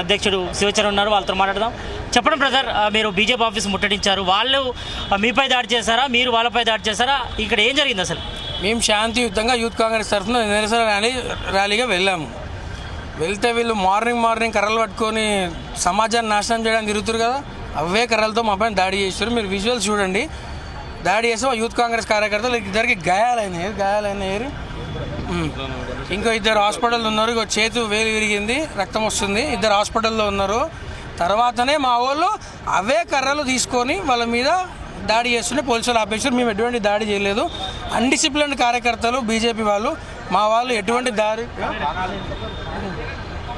అధ్యక్షుడు శివచరణ్ ఉన్నారు వాళ్ళతో మాట్లాడదాం. చెప్పండి బ్రదర్ మీరు బీజేపీ ఆఫీస్ ముట్టడించారు. వాళ్ళు మీపై దాడి చేశారా? మీరు వాళ్ళపై దాడి చేశారా? ఇక్కడ ఏం జరిగింది అసలు? మేము శాంతియుతంగా యూత్ కాంగ్రెస్ తరఫున నిరసన ర్యాలీ ర్యాలీగా వెళ్ళాము. వెళ్తే వీళ్ళు మార్నింగ్ మార్నింగ్ కర్రలు పట్టుకొని సమాజాన్ని నాశనం చేయడానికి తిరుగుతారు కదా అవే కర్రలతో మా పైన దాడి చేస్తారు మీరు విజువల్స్ చూడండి. దాడి చేస్తే యూత్ కాంగ్రెస్ కార్యకర్తలు ఇద్దరికి గాయాలైనాయి గాయాలైనాయి ఇంకో ఇద్దరు హాస్పిటల్లో ఉన్నారు. ఇంకో చేతు వేలు విరిగింది రక్తం వస్తుంది. ఇద్దరు హాస్పిటల్లో ఉన్నారు. తర్వాతనే మా వాళ్ళు అవే కర్రలు తీసుకొని వాళ్ళ మీద దాడి చేస్తుంటే పోలీసులు ఆపేసారు మేము ఎటువంటి దాడి చేయలేదు. అన్డిసిప్లిన్ కార్యకర్తలు బీజేపీ వాళ్ళు మా వాళ్ళు ఎటువంటి దారి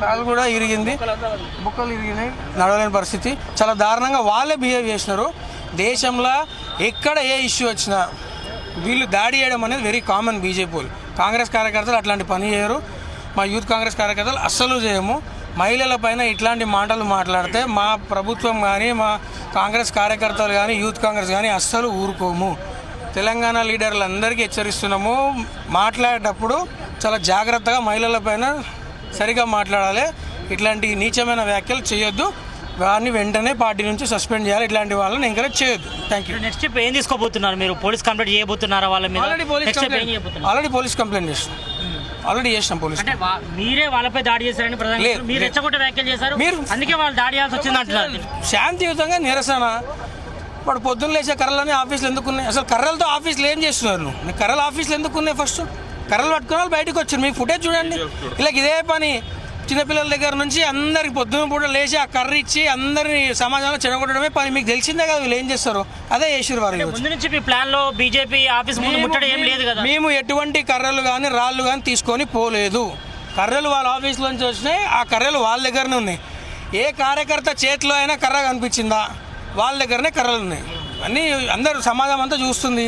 కాలు కూడా ఇరిగింది బుక్కలు ఇరిగినాయి నడవలేని పరిస్థితి. చాలా దారుణంగా వాళ్ళే బిహేవ్ చేసినారు. దేశంలో ఎక్కడ ఏ ఇష్యూ వచ్చినా వీళ్ళు దాడి చేయడం అనేది వెరీ కామన్ బీజేపీ వాళ్ళు. కాంగ్రెస్ కార్యకర్తలు అట్లాంటి పని చేయరు. మా యూత్ కాంగ్రెస్ కార్యకర్తలు అస్సలు చేయము. మహిళల పైన ఇట్లాంటి మాటలు మాట్లాడితే మా ప్రభుత్వం కానీ మా కాంగ్రెస్ కార్యకర్తలు కానీ యూత్ కాంగ్రెస్ కానీ అస్సలు ఊరుకోము. తెలంగాణ లీడర్లందరికీ హెచ్చరిస్తున్నాము. మాట్లాడేటప్పుడు చాలా జాగ్రత్తగా మహిళల పైన సరిగా మాట్లాడాలి. ఇట్లాంటి నీచమైన వ్యాఖ్యలు చేయొద్దు. వారిని వెంటనే పార్టీ నుంచి సస్పెండ్ చేయాలి. ఇట్లాంటి వాళ్ళని ఎంకరేజ్ చేయొద్దు. థ్యాంక్ యూ నెక్స్ట్ స్టెప్ ఏం తీసుకోబోతున్నారు మీరు? పోలీస్ కంప్లైంట్ చేయబోతున్నారా వాళ్ళ మీద? Already police complaint already police complaint చేసినాం ఆల్రెడీ చేసినాం పోలీస్ అంటే మీరే వాళ్ళపై దాడి చేశారని ప్రధాని లేదు, మీరు. రెచ్చగొట్టే వ్యాఖ్యలు చేశారు. మీరు- అందుకే వాళ్ళు దాడి చేయాల్సి వచ్చింది అంటున్నారు. శాంతియుతంగా నిరసన. వాడు పొద్దున్న లేచే కర్రలని ఆఫీసులు ఎందుకు ఉన్నాయి? అసలు కర్రలతో ఆఫీసులు ఏం చేస్తున్నారు నువ్వు? కర్రలు ఆఫీసులు ఎందుకు ఉన్నాయి ఫస్ట్ కర్రలు పట్టుకున్న వాళ్ళు బయటకు వచ్చారు. మీ ఫుటేజ్ చూడండి. ఇలా ఇదే పని. చిన్నపిల్లల దగ్గర నుంచి అందరికి పొద్దున్న పూట లేచి ఆ కర్ర ఇచ్చి అందరిని సమాజంలో చెడగొట్టడమే పని. మీకు తెలిసిందే కదా వీళ్ళు ఏం చేస్తారు? అదే చేసారు వారు ఈరోజు. ముందు నుంచి మీ ప్లాన్లో బీజేపీ ఆఫీస్ ముందు ముట్టడం ఏం లేదు కదా? మేము ఎటువంటి కర్రలు కానీ రాళ్ళు కానీ తీసుకొని పోలేదు. కర్రలు వాళ్ళ ఆఫీస్లోంచి వచ్చినాయి ఆ కర్రలు వాళ్ళ దగ్గరనే ఉన్నాయి. ఏ కార్యకర్త చేతిలో అయినా కర్ర కనిపించిందా? వాళ్ళ దగ్గరనే కర్రలు ఉన్నాయి. అన్నీ అందరూ సమాజం అంతా చూస్తుంది.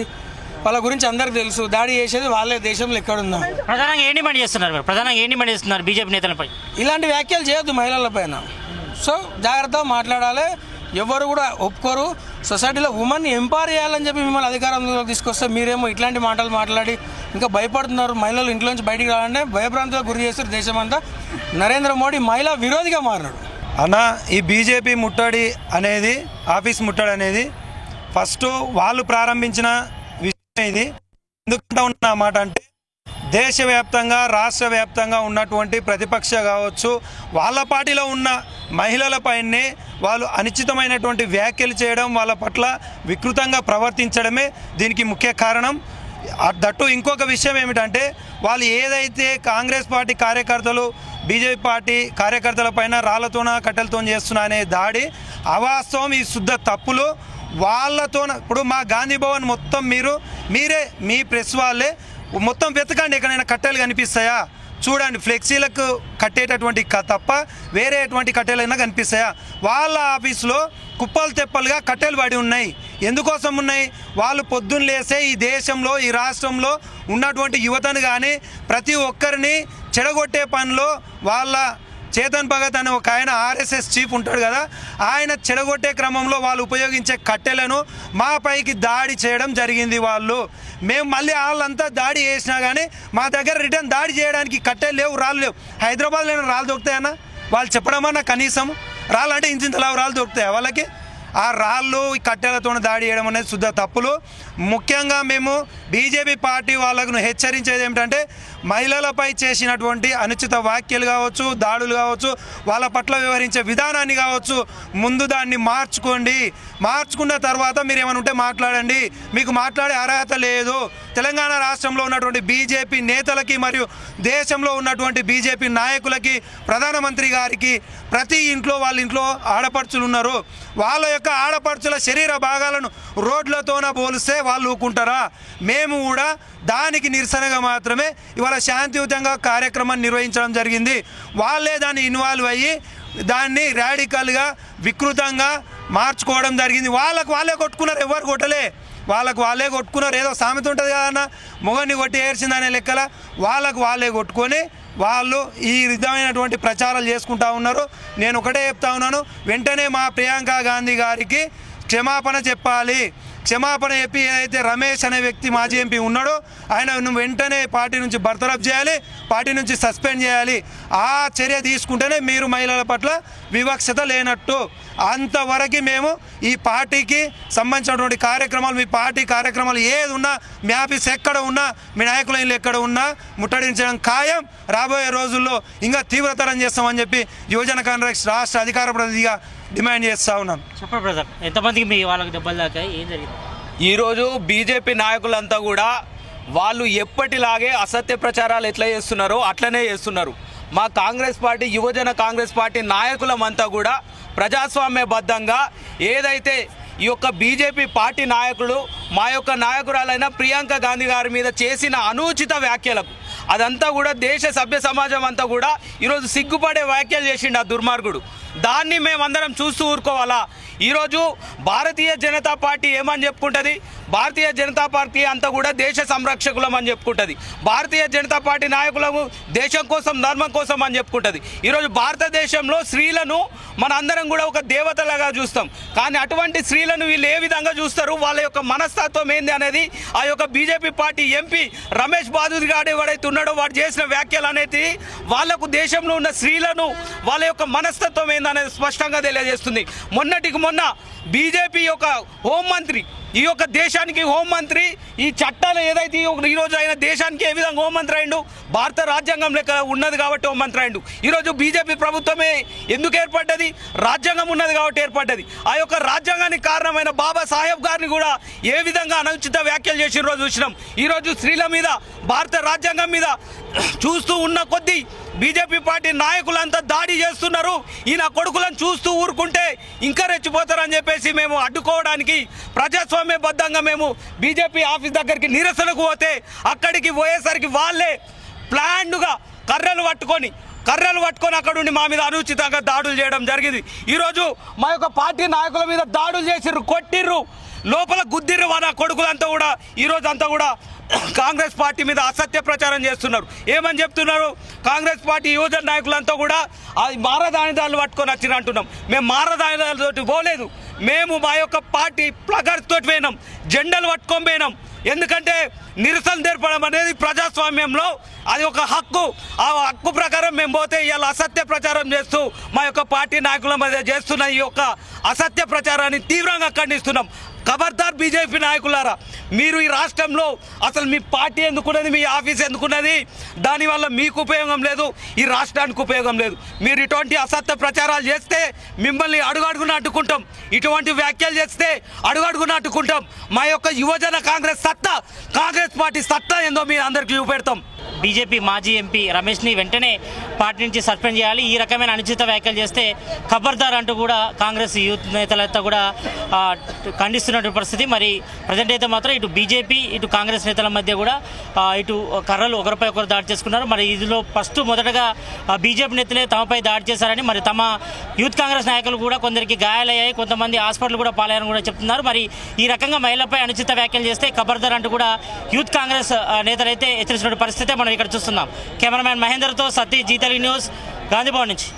వాళ్ళ గురించి అందరికి తెలుసు. దాడి చేసేది వాళ్ళే దేశంలో ఎక్కడుందా ప్రధానంగా ఏం డిమాండ్ చేస్తున్నారు మీరు? ప్రధానంగా ఏం డిమాండ్ చేస్తున్నారు బీజేపీ నేతలపై? ఇలాంటి వ్యాఖ్యలు చేయొద్దు మహిళల పైన. సో జాగ్రత్తగా మాట్లాడాలి. ఎవరు కూడా ఒప్పుకోరు. సొసైటీలో ఉమెన్ ఎంపవర్ చేయాలని చెప్పి మిమ్మల్ని అధికారంలో తీసుకొస్తే మీరేమో ఇట్లాంటి మాటలు మాట్లాడి ఇంకా భయపడుతున్నారు. మహిళలు ఇంట్లోంచి బయటికి రావాలంటే భయభ్రాంతులకు గురి చేస్తారు దేశమంతా. నరేంద్ర మోడీ మహిళా విరోధిగా మారినాడు. అన్న ఈ బీజేపీ ముట్టడి అనేది ఆఫీస్ ముట్టడి అనేది ఫస్ట్ వాళ్ళు ప్రారంభించిన అయింది ఇది ఎందుకంటే ఉన్న మాట అంటే దేశవ్యాప్తంగా రాష్ట్ర వ్యాప్తంగా ఉన్నటువంటి ప్రతిపక్ష కావచ్చు వాళ్ళ పార్టీలో ఉన్న మహిళలపైనే వాళ్ళు అనిశ్చితమైనటువంటి వ్యాఖ్యలు చేయడం వాళ్ళ పట్ల వికృతంగా ప్రవర్తించడమే దీనికి ముఖ్య కారణం. దట్టు ఇంకొక విషయం ఏమిటంటే వాళ్ళు ఏదైతే కాంగ్రెస్ పార్టీ కార్యకర్తలు బీజేపీ పార్టీ కార్యకర్తల పైన రాళ్ళతోన కట్టెలతో చేస్తున్నా అనే దాడి అవాస్తవం ఈ శుద్ధ తప్పులు. వాళ్ళతో ఇప్పుడు మా గాంధీ భవన్ మొత్తం మీరు మీరే మీ ప్రెస్ వాళ్ళే. మొత్తం వెతకండి ఎక్కడైనా కట్టెలు కనిపిస్తాయా? చూడండి ఫ్లెక్సీలకు కట్టేటటువంటి తప్ప వేరే ఎటువంటి కట్టెలైనా కనిపిస్తాయా? వాళ్ళ ఆఫీస్లో కుప్పలు తెప్పలుగా కట్టెలు పడి ఉన్నాయి. ఎందుకోసం ఉన్నాయి? వాళ్ళు పొద్దున్న లేసే ఈ దేశంలో ఈ రాష్ట్రంలో ఉన్నటువంటి యువతను కానీ ప్రతి ఒక్కరిని చెడగొట్టే పనిలో వాళ్ళ చేతన్ భగత్ అనే ఒక ఆయన ఆర్ఎస్ఎస్ చీఫ్ ఉంటాడు కదా ఆయన చెడగొట్టే క్రమంలో వాళ్ళు ఉపయోగించే కట్టెలను మా పైకి దాడి చేయడం జరిగింది వాళ్ళు. మేము మళ్ళీ వాళ్ళంతా దాడి చేసినా కానీ మా దగ్గర రిటర్న్ దాడి చేయడానికి కట్టెలు లేవు రాళ్ళు లేవు. హైదరాబాద్లో రాళ్ళు దొరుకుతాయన్నా? వాళ్ళు చెప్పడమన్నా కనీసం? రాళ్ళు అంటే ఇంత రాళ్ళు దొరుకుతాయి వాళ్ళకి? ఆ రాళ్ళు ఈ కట్టెలతో దాడి చేయడం అనేది శుద్ధ తప్పులు. ముఖ్యంగా మేము బీజేపీ పార్టీ వాళ్ళకు హెచ్చరించేది ఏమిటంటే మహిళలపై చేసినటువంటి అనుచిత వ్యాఖ్యలు కావచ్చు దాడులు కావచ్చు వాళ్ళ పట్ల వ్యవహరించే విధానాన్ని కావచ్చు ముందు దాన్ని మార్చుకోండి. మార్చుకున్న తర్వాత మీరు ఏమైనా ఉంటే మాట్లాడండి. మీకు మాట్లాడే అర్హత లేదు. తెలంగాణ రాష్ట్రంలో ఉన్నటువంటి బీజేపీ నేతలకి మరియు దేశంలో ఉన్నటువంటి బీజేపీ నాయకులకి ప్రధానమంత్రి గారికి ప్రతి ఇంట్లో వాళ్ళ ఇంట్లో ఆడపడుచులు ఉన్నారు. వాళ్ళ యొక్క ఆడపడుచుల శరీర భాగాలను రోడ్లతోన పోలిస్తే వాళ్ళు ఊకుంటారా? మేము కూడా దానికి నిరసనగా మాత్రమే ఇవాళ శాంతియుతంగా కార్యక్రమాన్ని నిర్వహించడం జరిగింది. వాళ్ళే దాన్ని ఇన్వాల్వ్ అయ్యి దాన్ని రాడికల్గా వికృతంగా మార్చుకోవడం జరిగింది. వాళ్ళకు వాళ్ళే కొట్టుకున్నారు ఎవరు కొట్టలే. వాళ్ళకు వాళ్ళే కొట్టుకున్నారు. ఏదో సామెత ఉంటుంది కదన్న మొగన్ని కొట్టి ఏడ్చిందనే లెక్కల వాళ్ళకు వాళ్ళే కొట్టుకొని వాళ్ళు ఈ విధమైనటువంటి ప్రచారాలు చేసుకుంటా ఉన్నారు. నేను ఒకటే చెప్తా ఉన్నాను. వెంటనే మా ప్రియాంక గాంధీ గారికి క్షమాపణ చెప్పాలి. క్షమాపణ చెప్పి ఏదైతే రమేష్ అనే వ్యక్తి మాజీ ఎంపీ ఉన్నాడో ఆయన నువ్వు వెంటనే పార్టీ నుంచి బర్తరఫ్ చేయాలి పార్టీ నుంచి సస్పెండ్ చేయాలి. ఆ చర్య తీసుకుంటేనే మీరు మహిళల పట్ల వివక్షత లేనట్టు. అంతవరకు మేము ఈ పార్టీకి సంబంధించినటువంటి కార్యక్రమాలు మీ పార్టీ కార్యక్రమాలు ఏది ఉన్నా మీ ఆఫీస్ ఎక్కడ ఉన్నా మీ నాయకుల ఇల్లు ఎక్కడ ఉన్నా ముట్టడించడం ఖాయం. రాబోయే రోజుల్లో ఇంకా తీవ్రతరం చేస్తామని చెప్పి యువజన కాంగ్రెస్ రాష్ట్ర అధికార ప్రతినిధిగా డిమాండ్ చేస్తూ ఉన్నాను చెప్పండి బ్రదర్ ఎంతమందికి మీ వాళ్ళకి దెబ్బలు ఏం జరిగింది? ఈరోజు బీజేపీ నాయకులంతా కూడా వాళ్ళు ఎప్పటిలాగే అసత్య ప్రచారాలు ఎట్లా చేస్తున్నారో అట్లనే చేస్తున్నారు. మా కాంగ్రెస్ పార్టీ యువజన కాంగ్రెస్ పార్టీ నాయకులమంతా కూడా ప్రజాస్వామ్యబద్ధంగా ఏదైతే ఈ యొక్క బీజేపీ పార్టీ నాయకులు మా యొక్క నాయకురాలైన ప్రియాంక గాంధీ గారి మీద చేసిన అనుచిత వ్యాఖ్యలకు అదంతా కూడా దేశ సభ్య సమాజం అంతా కూడా ఈరోజు సిగ్గుపడే వ్యాఖ్యలు చేసిండు ఆ దుర్మార్గుడు. దాన్ని మేమందరం చూస్తూ ఊరుకోవాలా? ఈరోజు భారతీయ జనతా పార్టీ ఏమని చెప్పుకుంటుంది? భారతీయ జనతా పార్టీ అంతా కూడా దేశ సంరక్షకులం అని చెప్పుకుంటుంది. భారతీయ జనతా పార్టీ నాయకులము దేశం కోసం ధర్మం కోసం అని చెప్పుకుంటుంది. ఈరోజు భారతదేశంలో స్త్రీలను మన అందరం కూడా ఒక దేవతలాగా చూస్తాం. కానీ అటువంటి స్త్రీలను వీళ్ళు ఏ విధంగా చూస్తారు? వాళ్ళ యొక్క మనస్తత్వం ఏంది అనేది ఆ యొక్క BJP party MP Ramesh Baduri గారు ఎవడైతే ఉన్నాడో వాడు చేసిన వ్యాఖ్యలు అనేది వాళ్ళకు దేశంలో ఉన్న స్త్రీలను వాళ్ళ యొక్క మనస్తత్వం ఏందనేది స్పష్టంగా తెలియజేస్తుంది. మొన్నటికి మొన్న బీజేపీ యొక్క హోంమంత్రి ఈ యొక్క దేశానికి హోంమంత్రి ఈ చట్టాలు ఏదైతే ఈ ఈరోజు ఆయన దేశానికి ఏ విధంగా హోంమంత్రి అయిండు భారత రాజ్యాంగం లెక్క ఉన్నది కాబట్టి హోంమంత్రి అయిండు ఈరోజు బీజేపీ ప్రభుత్వమే ఎందుకు ఏర్పడ్డది? రాజ్యాంగం ఉన్నది కాబట్టి ఏర్పడ్డది. ఆ యొక్క రాజ్యాంగానికి కారణమైన బాబా సాహెబ్ గారిని కూడా ఏ విధంగా అనుచిత వ్యాఖ్యలు చేసిన రోజు చూసినాం. ఈరోజు స్త్రీల మీద భారత రాజ్యాంగం మీద చూస్తూ ఉన్న కొద్దీ బీజేపీ పార్టీ నాయకులంతా దాడి చేస్తున్నారు. ఈయన కొడుకులను చూస్తూ ఊరుకుంటే ఇంకా రెచ్చిపోతారని చెప్పేసి మేము అడ్డుకోవడానికి బద్దంగా మేము బీజేపీ ఆఫీస్ దగ్గరికి నిరసనకు పోతే అక్కడికి పోయేసరికి వాళ్ళే ప్లాన్డ్గా కర్రలు పట్టుకొని కర్రలు పట్టుకొని అక్కడ ఉండి మా మీద అనుచితంగా దాడులు చేయడం జరిగింది. ఈరోజు మా యొక్క పార్టీ నాయకుల మీద దాడులు చేసిర్రు కొట్టిర్రు లోపల గుద్దిర్రు మన కొడుకులంతా కూడా. ఈరోజు అంతా కూడా కాంగ్రెస్ పార్టీ మీద అసత్య ప్రచారం చేస్తున్నారు. ఏమని చెప్తున్నారు? కాంగ్రెస్ పార్టీ యువజన నాయకులంతా కూడా అది మారదానిదాలు పట్టుకొని వచ్చిన అంటున్నాం. మేము మారదానిదాలతోటి పోలేదు. మేము మా యొక్క పార్టీ ప్లగర్స్ తోటి పోయినాం జెండలు పట్టుకొని పోయినాం. ఎందుకంటే నిరసన తెరపడం అనేది ప్రజాస్వామ్యంలో అది ఒక హక్కు. ఆ హక్కు ప్రకారం మేము పోతే ఇవాళ అసత్య ప్రచారం చేస్తూ మా యొక్క పార్టీ నాయకుల మధ్య చేస్తున్న ఈ యొక్క అసత్య ప్రచారాన్ని తీవ్రంగా ఖండిస్తున్నాం. ఖబర్దార్ బీజేపీ నాయకులారా మీరు ఈ రాష్ట్రంలో అసలు మీ పార్టీ ఎందుకున్నది మీ ఆఫీస్ ఎందుకున్నది? దానివల్ల మీకు ఉపయోగం లేదు ఈ రాష్ట్రానికి ఉపయోగం లేదు. మీరు ఇటువంటి అసత్య ప్రచారాలు చేస్తే మిమ్మల్ని అడుగడుగున అడ్డుకుంటాం. ఇటువంటి వ్యాఖ్యలు చేస్తే అడుగడుగున అడ్డుకుంటాం. మా యొక్క యువజన కాంగ్రెస్ సత్తా కాంగ్రెస్ పార్టీ సత్తా ఏందో మీ అందరికీ చూపెడతాం. బీజేపీ మాజీ ఎంపీ రమేష్ని వెంటనే పార్టీ నుంచి సస్పెండ్ చేయాలి. ఈ రకమైన అనుచిత వ్యాఖ్యలు చేస్తే ఖబర్దార్ అంటూ కూడా కాంగ్రెస్ యూత్ నేతలంతా కూడా ఖండిస్తున్నటువంటి పరిస్థితి. మరి ప్రజెంట్ అయితే మాత్రం ఇటు బీజేపీ ఇటు కాంగ్రెస్ నేతల మధ్య కూడా ఇటు కర్రలు ఒకరిపై ఒకరు దాడి చేసుకున్నారు. మరి ఇందులో ఫస్ట్ మొదటగా బీజేపీ నేతలే తమపై దాడి చేశారని మరి తమ యూత్ కాంగ్రెస్ నాయకులు కూడా కొందరికి గాయాలయ్యాయి. కొంతమంది హాస్పిటల్ కూడా పాలయ్యారని కూడా చెప్తున్నారు. మరి ఈ రకంగా మహిళలపై అనుచిత వ్యాఖ్యలు చేస్తే ఖబర్దార్ అంటూ కూడా యూత్ కాంగ్రెస్ నేతలైతే హెచ్చరించిన పరిస్థితి మనం ఇక్కడ చూస్తున్నాం. కెమెరామ్యాన్ మహేందర్తో సతీష్ జీతలి న్యూస్ గాంధీభవన్ నుంచి.